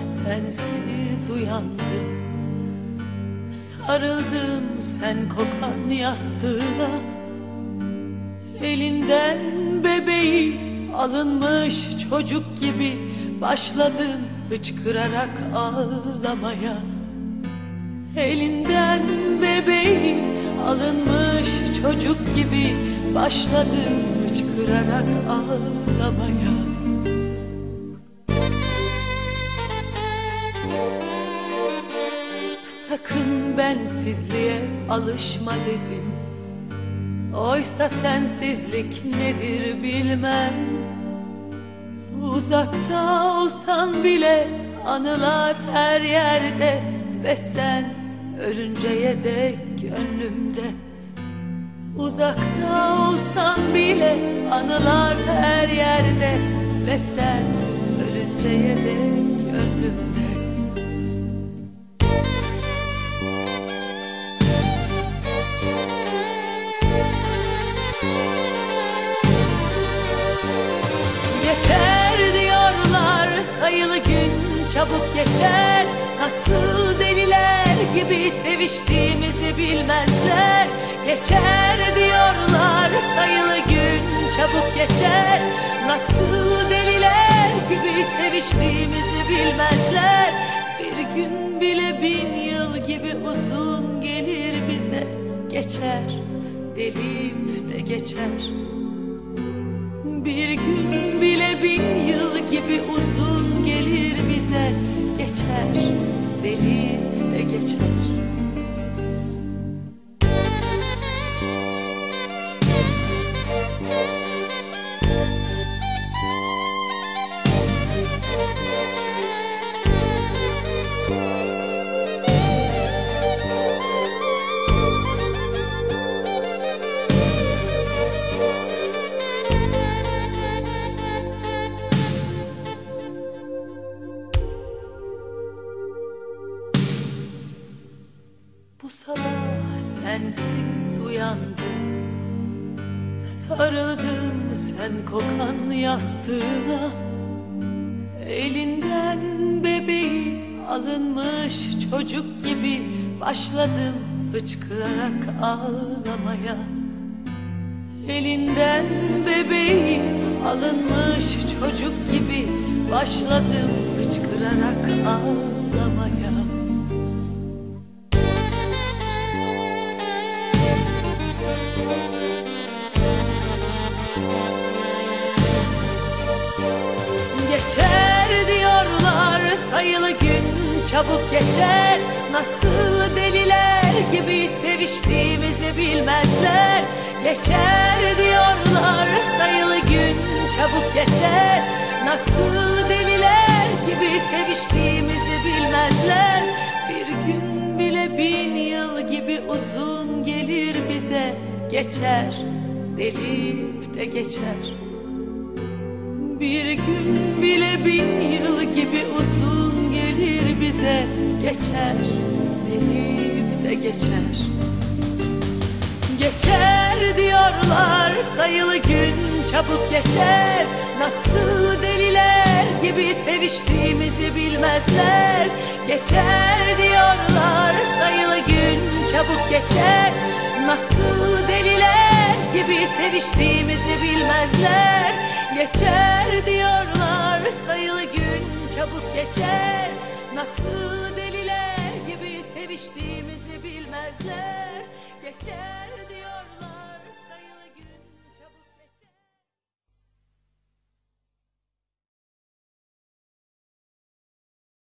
sensiz uyandım. Sarıldım sen kokan yastığına. Elinden bebeği alınmış çocuk gibi Başladım hıçkırarak ağlamaya. Elinden bebeği alınmış çocuk gibi Başladım hıçkırarak ağlamaya Sakın bensizliğe alışma dedin. Oysa sensizlik nedir bilmem. Uzakta olsan bile anılar her yerde Ve sen ölünceye dek gönlümde. Uzakta olsan bile anılar her yerde Ve sen ölünceye dek Geçer diyorlar sayılı gün çabuk geçer. Nasıl deliler gibi seviştiğimizi bilmezler. Geçer diyorlar sayılı gün çabuk geçer. Nasıl deliler gibi seviştiğimizi bilmezler. Bir gün bile bin yıl gibi uzun gelir bize Geçer delip de geçer. Bir gün bile bin yıl gibi uzun gelir bize Geçer, delip de geçer sensiz uyandım. Sarıldım sen kokan yastığına. Elinden bebeği alınmış çocuk gibi Başladım hıçkırarak ağlamaya. Elinden bebeği alınmış çocuk gibi Başladım hıçkırarak ağlamaya sayılı gün çabuk geçer. Nasıl deliler gibi seviştiğimizi bilmezler. Geçer diyorlar sayılı gün çabuk geçer. Nasıl deliler gibi seviştiğimizi bilmezler. Bir gün bile bin yıl gibi uzun gelir bize. Geçer delip de geçer. Bir gün bile bin yıl gibi uzun gelir bize Geçer, delip de geçer. Geçer diyorlar sayılı gün çabuk geçer. Nasıl deliler gibi seviştiğimizi bilmezler. Geçer diyorlar sayılı gün çabuk geçer. Nasıl deliler gibi seviştiğimizi bilmezler. Geçer diyorlar sayılı gün çabuk geçer Nasıl deliler gibi seviştiğimizi bilmezler. Geçer diyorlar